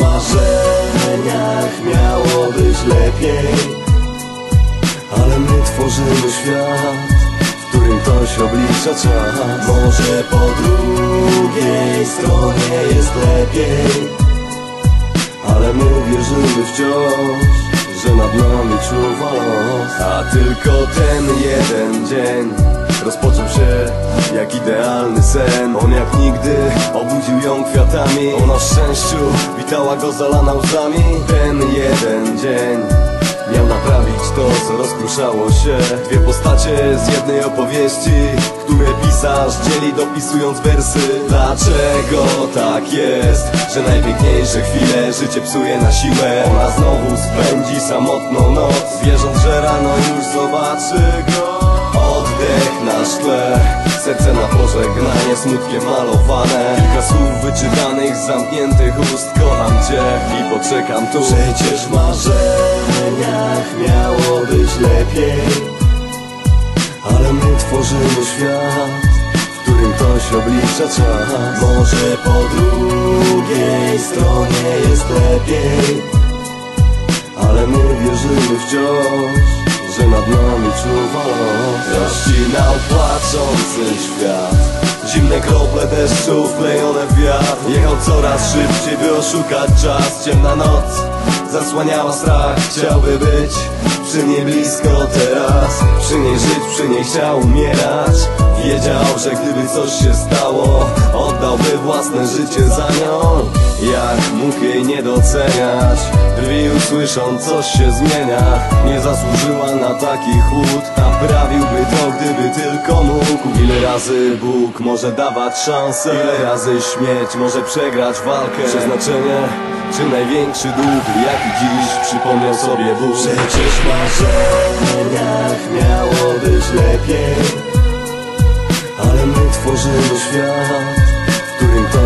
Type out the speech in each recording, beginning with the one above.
marzeniach miało być lepiej. Ale my tworzymy świat, w którym ktoś oblicza czas. Może po drugiej stronie jest lepiej. Ale my wierzymy wciąż że nad nami czuwa los. A tylko ten jeden dzień Rozpoczął się jak idealny sen. On jak nigdy obudził ją kwiatami. Ona szczęściu witała go zalana łzami. Ten jeden dzień Miał naprawić to, co rozkruszało się. Dwie postacie z jednej opowieści Które pisarz dzieli dopisując wersy. Dlaczego tak jest, że najpiękniejsze chwile Życie psuje na siłę? Ona znowu spędzi samotną noc Wierząc, że rano już zobaczy go Oddech na szkle. Serce na pożegnanie smutkiem malowane. Kilka słów wyczytanych z zamkniętych ust Kocham cię i poczekam tu. Przecież w marzeniach miało być lepiej Ale my tworzymy świat w którym ktoś oblicza czas. Może po drugiej stronie jest lepiej Ale my wierzymy wciąż że nad nami los Rozcinał płaczący świat. Zimne krople deszczu wklejone w wiatr. Jechał coraz szybciej, by oszukać czas. Ciemna noc zasłaniała strach. Chciałby być przy niej blisko teraz. Przy niej żyć, przy niej chciał umierać. Wiedział, że gdyby coś się stało Oddałby własne życie za nią Jak mógł jej nie doceniać Drwi usłyszą, coś się zmienia. Nie zasłużyła na taki chłód Naprawiłby to, gdyby tylko mógł. Ile razy Bóg może dawać szansę? Ile razy śmierć może przegrać walkę? Przeznaczenie czy największy dług, jaki dziś przypomniał sobie Bóg? Przecież marzeniach miało być lepiej Ale my tworzymy świat, w którym ktoś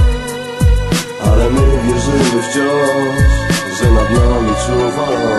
Ale my wierzymy wciąż, że nad nami czuwa